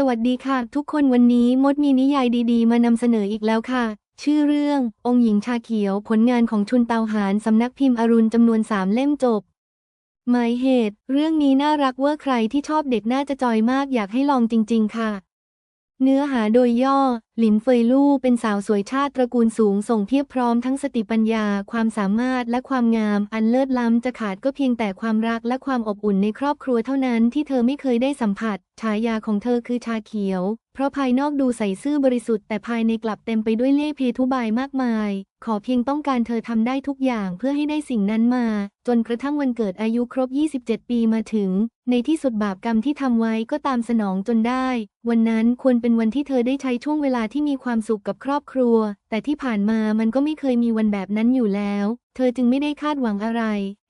สวัสดีค่ะ ทุกคนวันนี้มดมีนิยายดีๆ มานำเสนออีกแล้วค่ะ ชื่อเรื่อง องค์หญิงชาเขียวผลงานของชุนเตาหานสำนักพิมพ์อรุณจำนวนสามเล่มจบ หมายเหตุ เรื่องนี้น่ารักเวอร์ใครที่ชอบเด็กน่าจะจอยมากอยากให้ลองจริง ๆ ค่ะ เนื้อหาโดยย่อ หลินเฟยลู่เป็นสาวสวยชาติตระกูลสูงส่งเพียบพร้อมทั้งสติปัญญา ความสามารถและความงาม อันเลิศล้ำจะขาดก็เพียงแต่ความรักและความอบอุ่นในครอบครัวเท่านั้นที่เธอไม่เคยได้สัมผัส ฉายาของเธอคือชาเขียว เพราะภายนอกดูใสซื่อบริสุทธิ์แต่ภายในกลับเต็มไปด้วยเล่ห์เพทุบายมากมาย ขอเพียงต้องการเธอทำได้ทุกอย่างเพื่อให้ได้สิ่งนั้นมา จนกระทั่งวันเกิดอายุครบ 27 ปีมาถึง ในที่สุดบาปกรรมที่ทำไว้ก็ตามสนองจนได้ วันนั้นควรเป็นวันที่เธอได้ใช้ช่วงเวลาที่มีความสุขกับครอบครัว แต่ที่ผ่านมามันก็ไม่เคยมีวันแบบนั้นอยู่แล้ว เธอจึงไม่ได้คาดหวังอะไร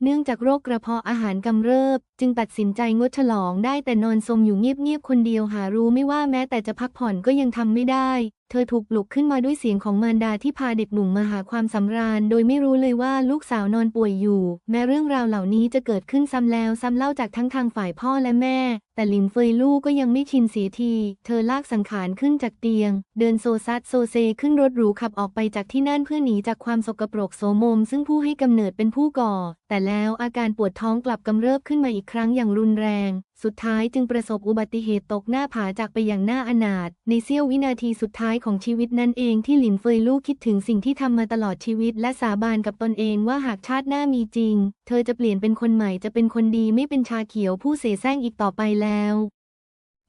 เนื่องจากโรคกระเพาะอาหารกำเริบ จึงตัดสินใจงดฉลองได้แต่นอนสมอยู่เงียบๆคนเดียวหารู้ไม่ว่าแม้แต่จะพักผ่อนก็ยังทำไม่ได้ เธอถูกปลุกขึ้นมาด้วยเสียงของมารดาที่พาเด็กหนุ่มมาหาความสำราญ โดยไม่รู้เลยว่าลูกสาวนอนป่วยอยู่ แม้เรื่องราวเหล่านี้จะเกิดขึ้นซ้ำแล้วซ้ำเล่าจากทั้งทางฝ่ายพ่อและแม่ แต่หลินเฟยลู่ก็ยังไม่ชินเสียที เธอลากสังขารขึ้นจากเตียง เดินโซซัดโซเซขึ้นรถหรูขับออกไปจากที่นั่นเพื่อหนีจากความสกปรกโสมม ซึ่งผู้ให้กำเนิดเป็นผู้ก่อ แต่แล้วอาการปวดท้องกลับกำเริบขึ้นมาอีกครั้งอย่างรุนแรง สุดท้ายจึงประสบอุบัติเหตุตกหน้าผาจากไปอย่างน่าอนาถในเสี้ยววินาทีสุดท้ายของชีวิตนั่นเองที่หลินเฟยลู่คิดถึงสิ่งที่ทำมาตลอดชีวิต และสาบานกับตนเองว่าหากชาติหน้ามีจริง เธอจะเปลี่ยนเป็นคนใหม่จะเป็นคนดีไม่เป็นชาเขียวผู้เสแสร้งอีกต่อไปแล้ว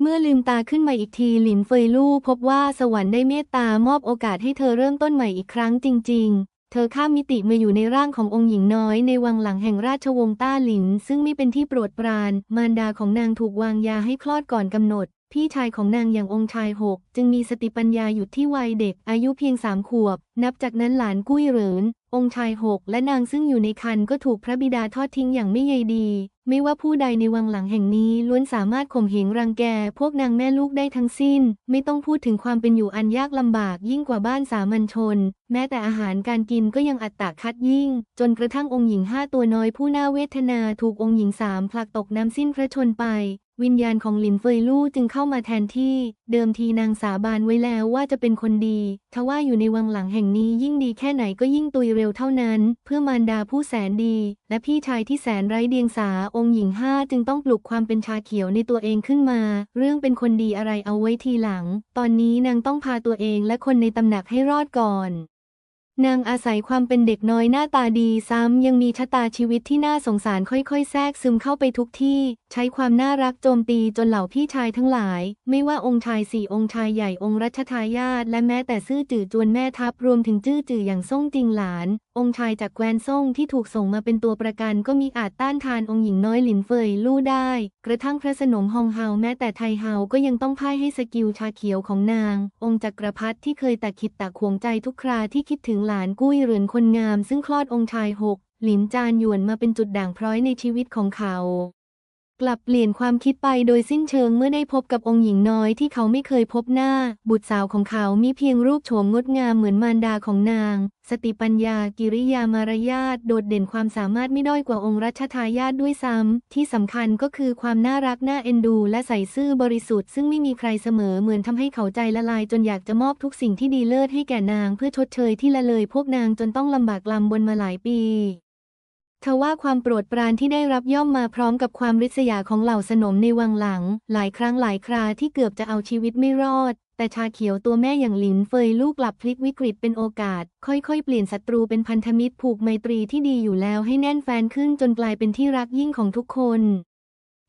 เมื่อลืมตาขึ้นมาอีกทีหลินเฟยลู่พบว่าสวรรค์ได้เมตตามอบโอกาสให้เธอเริ่มต้นใหม่อีกครั้งจริง เธอข้ามมิติมาอยู่ในร่างขององค์หญิงน้อยในวังหลังแห่งราชวงศ์ต้าหลิน ซึ่งไม่เป็นที่โปรดปราน มารดาของนางถูกวางยาให้คลอดก่อนกำหนด พี่ชายของนางอย่างองค์ชายหกจึงมีสติปัญญาหยุดที่วัยเด็กอายุเพียงสามขวบ นับจากนั้นหลานกุ้ยเหริน องค์ชายหกและนางซึ่งอยู่ในคันก็ถูกพระบิดาทอดทิ้งอย่างไม่ใยดี ไม่ว่าผู้ใดในวังหลังแห่งนี้ล้วนสามารถข่มเหงรังแก พวกนางแม่ลูกได้ทั้งสิ้น ไม่ต้องพูดถึงความเป็นอยู่อันยากลำบากยิ่งกว่าบ้านสามัญชน แม้แต่อาหารการกินก็ยังอัตตาคัดยิ่ง จนกระทั่งองค์หญิงห้าตัวน้อยผู้น่าเวทนาถูกองค์หญิงสามผลักตกน้ำสิ้นพระชนไป วิญญาณของหลินเฟยลู่จึงเข้ามาแทนที่ เดิมทีนางสาบานไว้แล้วว่าจะเป็นคนดี ทว่าอยู่ในวังหลังแห่งนี้ยิ่งดีแค่ไหนก็ยิ่งตุยเร็วเท่านั้น เพื่อมารดาผู้แสนดี และพี่ชายที่แสนไร้เดียงสาองค์หญิงห้าจึงต้องปลุกความเป็นชาเขียวในตัวเองขึ้นมา เรื่องเป็นคนดีอะไรเอาไว้ทีหลัง ตอนนี้นางต้องพาตัวเองและคนในตำหนักให้รอดก่อน นางอาศัยความเป็นเด็กน้อยหน้าตาดีซ้ำยังมีชะตาชีวิตที่น่าสงสารค่อยๆ แทรกซึมเข้าไปทุกที่ ใช้ความน่ารักโจมตีจนเหล่าพี่ชายทั้งหลาย ไม่ว่าองค์ชายสี่องค์ชายใหญ่องค์รัชทายาทและแม้แต่ซื่อจื่อจวนแม่ทัพรวมถึงจื้อจื่ออย่างซ่งจริงหลาน องค์ชายจากแคว้นซ่งที่ถูกส่งมาเป็นตัวประกันก็มีอาจต้านทานองค์หญิงน้อยหลินเฟยลู่ได้ กระทั่งพระสนมฮองเฮาแม้แต่ไทเฮาก็ยังต้องพ่ายให้สกิลชาเขียวของนาง องค์จักรพรรดิที่เคยแตักคิดแตักขวงใจทุกคราที่คิดถึงหลานกุ้ยเรือนคนงามซึ่งคลอดองค์ชายหกหลินจานหยวนมาเป็นจุดด่างพร้อยในชีวิตของเขา กลับเปลี่ยนความคิดไปโดยสิ้นเชิงเมื่อได้พบกับองค์หญิงน้อยที่เขาไม่เคยพบหน้า บุตรสาวของเขามีเพียงรูปโฉมงดงามเหมือนมารดาของนาง สติปัญญากิริยามารยาทโดดเด่นความสามารถไม่ด้อยกว่าองค์รัชทายาทด้วยซ้ำ ที่สำคัญก็คือความน่ารักน่าเอ็นดู และใส่ซื่อบริสุทธิ์ ซึ่งไม่มีใครเสมอเหมือนทำให้เขาใจละลายจนอยากจะมอบทุกสิ่งที่ดีเลิศให้แก่นาง เพื่อชดเชยที่ละเลยพวกนางจนต้องลำบากลำบนมาหลายปี ทว่าความโปรดปรานที่ได้รับย่อมมาพร้อมกับความริษยาของเหล่าสนมในวังหลัง หลายครั้งหลายคราที่เกือบจะเอาชีวิตไม่รอด แต่ชาเขียวตัวแม่อย่างหลินเฟยลูกกลับพลิกวิกฤตเป็นโอกาส ค่อยๆ เปลี่ยนศัตรูเป็นพันธมิตรผูกไมตรีที่ดีอยู่แล้วให้แน่นแฟนขึ้นจนกลายเป็นที่รักยิ่งของทุกคน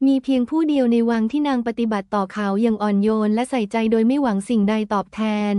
มีเพียงผู้เดียวในวังที่นางปฏิบัติต่อเขาอย่างอ่อนโยนและใส่ใจโดยไม่หวังสิ่งใดตอบแทน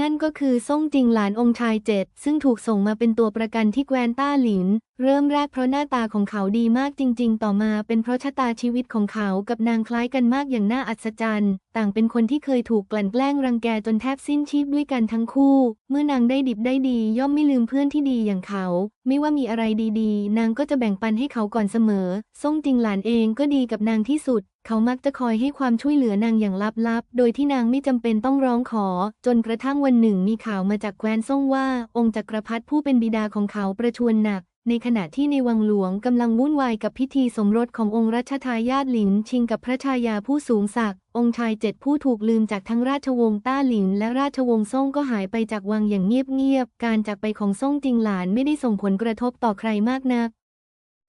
นั่นก็คือซ่งจิงหลานองค์ชายเจ็ดซึ่งถูกส่งมาเป็นตัวประกันที่แคว้นต้าหลินเริ่มแรกเพราะหน้าตาของเขาดีมากจริง ๆ ต่อมาเป็นเพราะชะตาชีวิตของเขากับนางคล้ายกันมากอย่างน่าอัศจรรย์ ต่างเป็นคนที่เคยถูกกลั่นแกล้งรังแกจนแทบสิ้นชีพด้วยกันทั้งคู่ เมื่อนางได้ดิบได้ดี ย่อมไม่ลืมเพื่อนที่ดีอย่างเขา ไม่ว่ามีอะไรดีๆ นางก็จะแบ่งปันให้เขาก่อนเสมอซ่งจิงหลานเองก็ดีกับนางที่สุด เขามักจะคอยให้ความช่วยเหลือนางอย่างลับๆ โดยที่นางไม่จำเป็นต้องร้องขอ จนกระทั่งวันหนึ่งมีข่าวมาจากแคว้นซ่งว่า องค์จักรพรรดิผู้เป็นบิดาของเขาประชวรหนัก ในขณะที่ในวังหลวงกำลังวุ่นวายกับพิธีสมรสขององค์รัชทายาทหลินชิงกับพระชายาผู้สูงศักดิ์องค์ชายเจ็ดผู้ถูกลืมจากทั้งราชวงศ์ต้าหลินและราชวงศ์ซ่งก็หายไปจากวังอย่างเงียบๆการจากไปของซ่งจิงหลานไม่ได้ส่งผลกระทบต่อใครมากนัก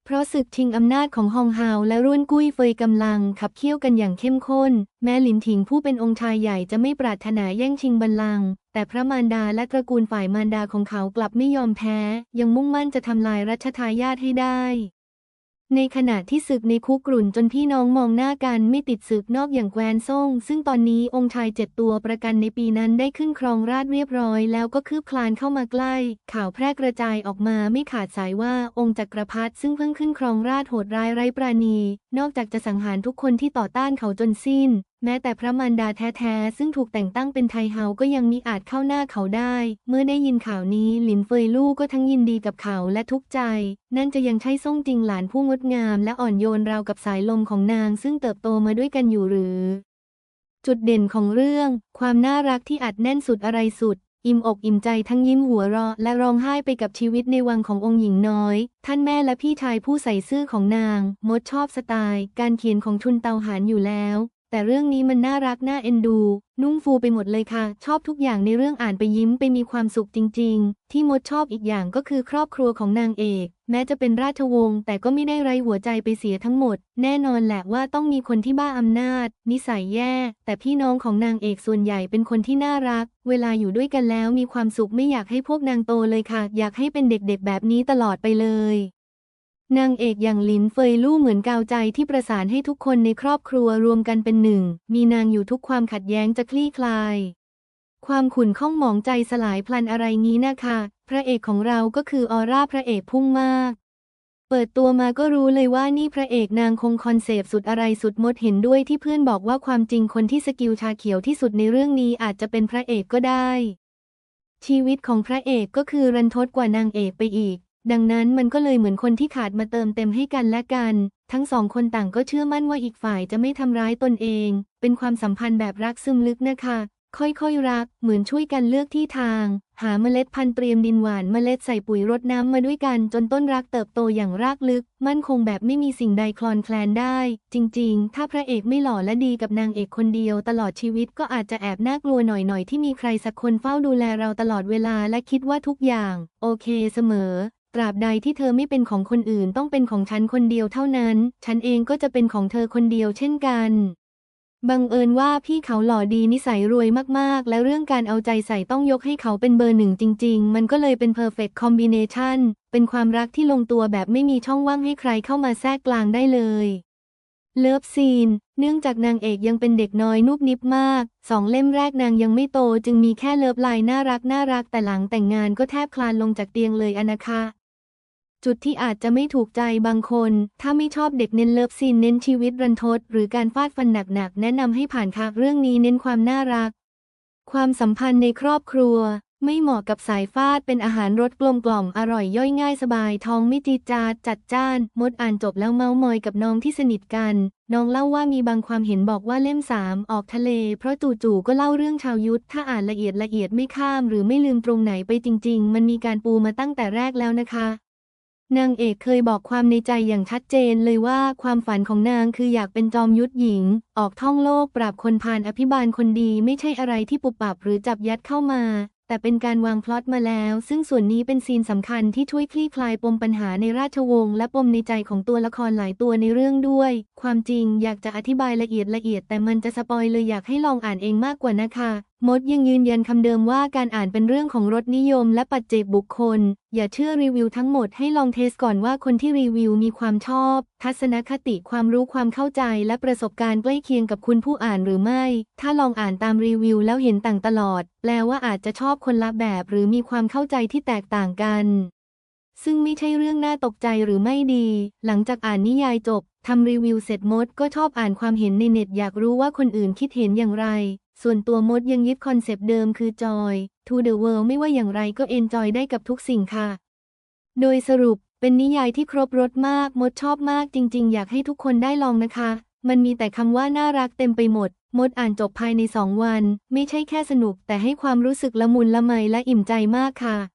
เพราะศึกชิงอำนาจของฮองฮาวและรุ่นกุ้ยเฟยกำลังขับเคี่ยวกันอย่างเข้มข้น แม้หลินถิงผู้เป็นองค์ชายใหญ่จะไม่ปรารถนาแย่งชิงบัลลังก์แต่พระมารดาและตระกูลฝ่ายมารดาของเขากลับไม่ยอมแพ้ ยังมุ่งมั่นจะทำลายรัชทายาทให้ได้ ในขณะที่ศึกในคุกกรุ่นจนพี่น้องมองหน้ากันไม่ติดศึกนอกอย่างแควนซ่ง ซึ่งตอนนี้องค์ชายเจ็ดตัวประกันในปีนั้นได้ขึ้นครองราชเรียบร้อย แล้วก็คืบคลานเข้ามาใกล้ ข่าวแพร่กระจายออกมาไม่ขาดสายว่าองค์จักรพรรดิซึ่งเพิ่งขึ้นครองราชโหดร้ายไร้ปราณี นอกจากจะสังหารทุกคนที่ต่อต้านเขาจนสิ้น แม้แต่พระมารดาแท้ๆ ซึ่งถูกแต่งตั้งเป็นไทเฮาก็ยังมิอาจเข้าหน้าเขาได้ เมื่อได้ยินข่าวนี้หลินเฟยลู่ก็ทั้งยินดีกับเขาและทุกข์ใจ นั่นจะยังใช่ซ่งจริงหลานผู้งดงามและอ่อนโยนราวกับสายลมของนางซึ่งเติบโตมาด้วยกันอยู่หรือ จุดเด่นของเรื่อง ความน่ารักที่อัดแน่นสุดอะไรสุดอิ่มอกอิ่มใจทั้งยิ้มหัวเราะและร้องไห้ไปกับชีวิตในวังขององค์หญิงน้อย ท่านแม่และพี่ชายผู้ใส่ซื่อของนาง มดชอบสไตล์ การเขียนของชุนเตาหานอยู่แล้ว แต่เรื่องนี้มันน่ารักน่าเอ็นดู นุ่งฟูไปหมดเลยค่ะ ชอบทุกอย่างในเรื่องอ่านไปยิ้มไปมีความสุขจริง ๆ ที่มดชอบอีกอย่างก็คือครอบครัวของนางเอก แม้จะเป็นราชวงศ์แต่ก็ไม่ได้ไรหัวใจไปเสียทั้งหมด แน่นอนแหละว่าต้องมีคนที่บ้าอำนาจ นิสัยแย่ แต่พี่น้องของนางเอกส่วนใหญ่เป็นคนที่น่ารัก เวลาอยู่ด้วยกันแล้วมีความสุขไม่อยากให้พวกนางโตเลยค่ะ อยากให้เป็นเด็กๆแบบนี้ตลอดไปเลย นางเอกอย่างหลินเฟยลู่เหมือนกาวใจที่ประสานให้ทุกคนในครอบครัวรวมกันเป็นหนึ่ง มีนางอยู่ทุกความขัดแย้งจะคลี่คลาย ความขุ่นข้องหมองใจสลายพลันอะไรงี้นะคะ พระเอกของเราก็คือออร่าพระเอกพุ่งมาก เปิดตัวมาก็รู้เลยว่านี่พระเอกนางคงคอนเซปต์สุดอะไรสุดมดเห็นด้วยที่เพื่อนบอกว่าความจริงคนที่สกิลชาเขียวที่สุดในเรื่องนี้อาจจะเป็นพระเอกก็ได้ ชีวิตของพระเอกก็คือรันทดกว่านางเอกไปอีก ดังนั้นมันก็เลยเหมือนคนที่ขาดมาเติมเต็มให้กันและกัน ทั้งสองคนต่างก็เชื่อมั่นว่าอีกฝ่ายจะไม่ทำร้ายตนเอง เป็นความสัมพันธ์แบบรักซึมลึกนะคะ ค่อยๆรัก เหมือนช่วยกันเลือกที่ทาง หาเมล็ดพันธุ์เตรียมดินหวานเมล็ดใส่ปุ๋ยรดน้ำมาด้วยกันจนต้นรักเติบโตอย่างรากลึก มั่นคงแบบไม่มีสิ่งใดคลอนแคลนได้ จริง ๆ ถ้าพระเอกไม่หล่อและดีกับนางเอกคนเดียว ตลอดชีวิตก็อาจจะแอบน่ากลัวหน่อยๆที่มีใครสักคนเฝ้าดูแลเราตลอดเวลาและคิดว่าทุกอย่าง โอเคเสมอ ตราบใดที่เธอไม่เป็นของคนอื่นต้องเป็นของฉันคนเดียวเท่านั้น ฉันเองก็จะเป็นของเธอคนเดียวเช่นกัน บังเอิญว่าพี่เขาหล่อดีนิสัยรวยมากๆ และเรื่องการเอาใจใส่ต้องยกให้เขาเป็นเบอร์หนึ่งจริง ๆ มันก็เลยเป็น perfect combination เป็นความรักที่ลงตัวแบบไม่มีช่องว่างให้ใครเข้ามาแทรกกลางได้เลยเลิฟซีน เนื่องจากนางเอกยังเป็นเด็กน้อยนุบนิบมาก สองเล่มแรกนางยังไม่โตจึงมีแค่เลิฟไลน์น่ารักน่ารักแต่หลังแต่งงานก็แทบคลานลงจากเตียงเลยอนะคะ จุดที่อาจจะไม่ถูกใจบางคน ถ้าไม่ชอบเด็กเน้นเลิฟซีนเน้นชีวิตรันทด หรือการฟาดฟันหนักๆ แนะนำให้ผ่านค่ะเรื่องนี้เน้นความน่ารัก ความสัมพันธ์ในครอบครัว ไม่เหมาะกับสายฟาดเป็นอาหารรสกลมกล่อมอร่อยย่อยง่ายสบายท้องไม่จีจาดจัดจ้าน มดอ่านจบแล้วเมามอยกับน้องที่สนิทกัน น้องเล่าว่ามีบางความเห็นบอกว่าเล่มสามออกทะเล เพราะจู่ๆก็เล่าเรื่องชาวยุทธถ้าอ่านละเอียดละเอียดไม่ข้าม หรือไม่ลืมตรงไหนไปจริง ๆ มันมีการปูมาตั้งแต่แรกแล้วนะคะ นางเอกเคยบอกความในใจอย่างชัดเจนเลยว่าความฝันของนางคืออยากเป็นจอมยุทธหญิง ออกท่องโลกปราบคนพาลอภิบาลคนดีไม่ใช่อะไรที่ปุบปับหรือจับยัดเข้ามา แต่เป็นการวางพล็อตมาแล้ว ซึ่งส่วนนี้เป็นซีนสำคัญที่ช่วยคลี่คลายปมปัญหาในราชวงศ์และปมในใจของตัวละครหลายตัวในเรื่องด้วย ความจริงอยากจะอธิบายละเอียดละเอียด แต่มันจะสปอยเลยอยากให้ลองอ่านเองมากกว่านะคะมดยังยืนยันคำเดิมว่าการอ่านเป็นเรื่องของรสนิยมและปัจเจกบุคคล อย่าเชื่อรีวิวทั้งหมดให้ลองเทสก่อนว่าคนที่รีวิวมีความชอบ ทัศนคติความรู้ความเข้าใจและประสบการณ์ใกล้เคียงกับคุณผู้อ่านหรือไม่ ถ้าลองอ่านตามรีวิวแล้วเห็นต่างตลอด แปลว่าอาจจะชอบคนละแบบ หรือมีความเข้าใจที่แตกต่างกันซึ่งไม่ใช่เรื่องน่าตกใจหรือไม่ดี หลังจากอ่านนิยายจบ ทำรีวิวเสร็จมดก็ชอบอ่านความเห็นในเน็ตอยากรู้ว่าคนอื่นคิดเห็นอย่างไร ส่วนตัวมดยังยึดคอนเซปต์เดิมคือจอย to the world ไม่ว่าอย่างไรก็เอนจอยได้กับทุกสิ่งค่ะ โดยสรุปเป็นนิยายที่ครบรสมากมดชอบมากจริง ๆ อยากให้ทุกคนได้ลองนะคะ มันมีแต่คำว่าน่ารักเต็มไปหมด มดอ่านจบภายในสองวัน ไม่ใช่แค่สนุกแต่ให้ความรู้สึกละมุนละไมและอิ่มใจมากค่ะ